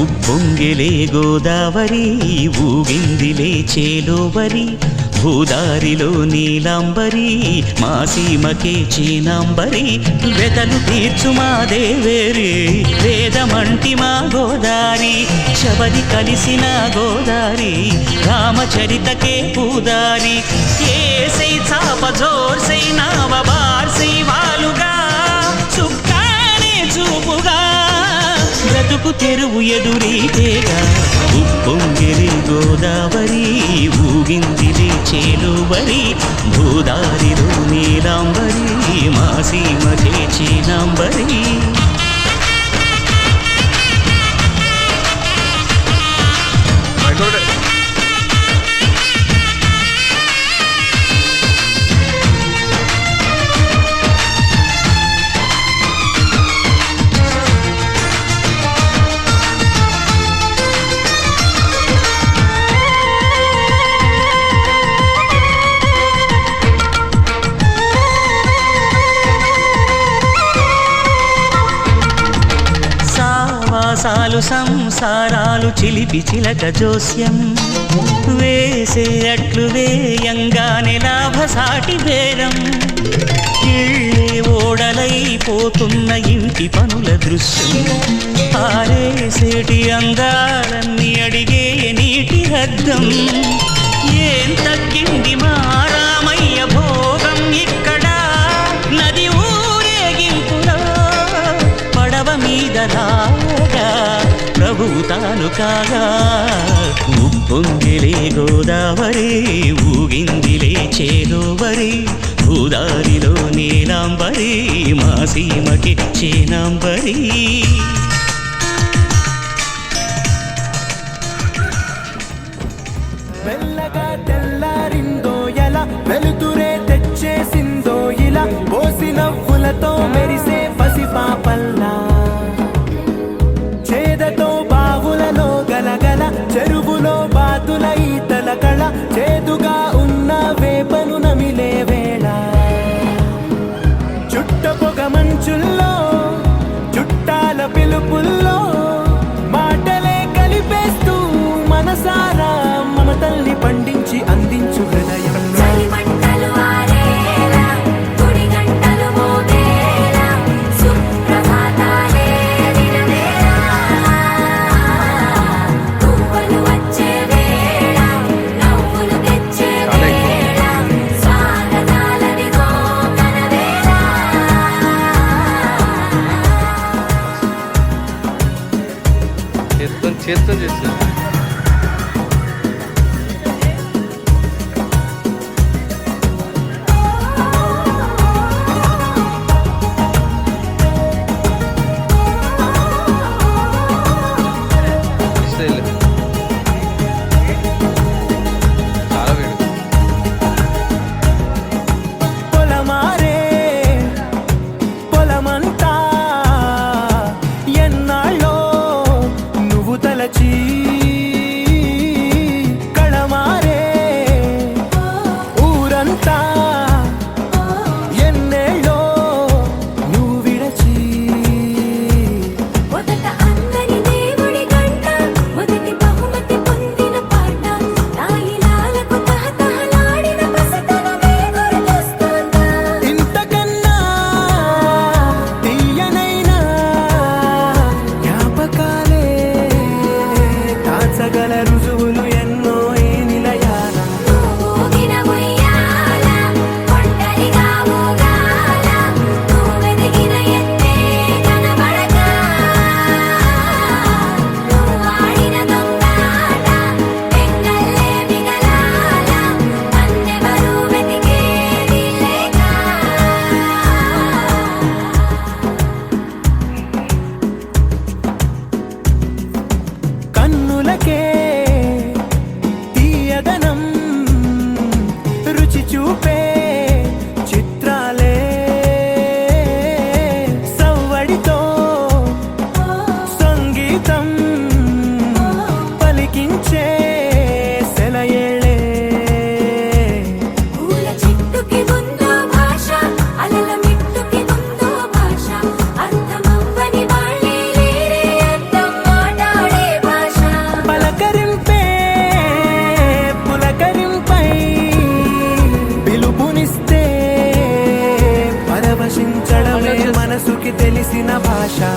ఉప్పొంగిలే గోదావరి ఊగిందిలే చేలోవరి భూదారిలో నీలాంబరి మా సీమకే చీనాంబరి వెతలు తీర్చు మా దేవేరి వేదమంటి మా గోదారి శబరి కలిసిన గోదారి రామచరితకే పూదారి. ఏసై చాప జోర్సై నావ బార్సై వాలుగా చుక్కానే చూపుగా బ్రతుకు తెరువు ఎదురీతేగా ఉప్పు భూదారిలో నీలాంబరి మా సీమ చేచినాంబరి మాసాలు సంసారాలు చిలిపి చిలక జోస్యం. వేసే అట్లు వేయంగానే లాభసాటి బేరం ఓడలైపోతున్న ఇంటి పనుల దృశ్యం. ఆరేసేటి అందాలన్నీ అడిగే నీటి హద్దం. ఏం తగ్గింది మా రామయ్య భోగం ఇక్కడ? నది ఊరేగింపురా పడవ మీద రా. ప్రభు తాను కాగా. ఉప్పొంగిలే గోదావరి ఊగిందిలే చేలోవరి భూదారిలో నీలాంబరి మా సీమకి చేనాంబరి. చేత్తో చేత్తో చేస్తారు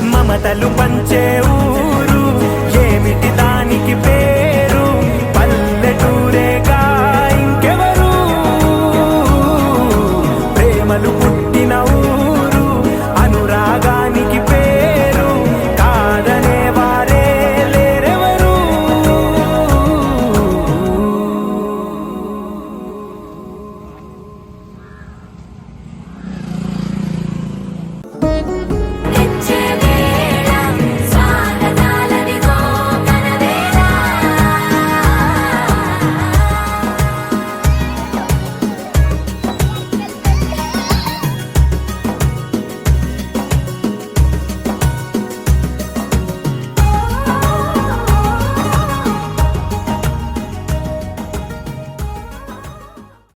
మమతలు పంచే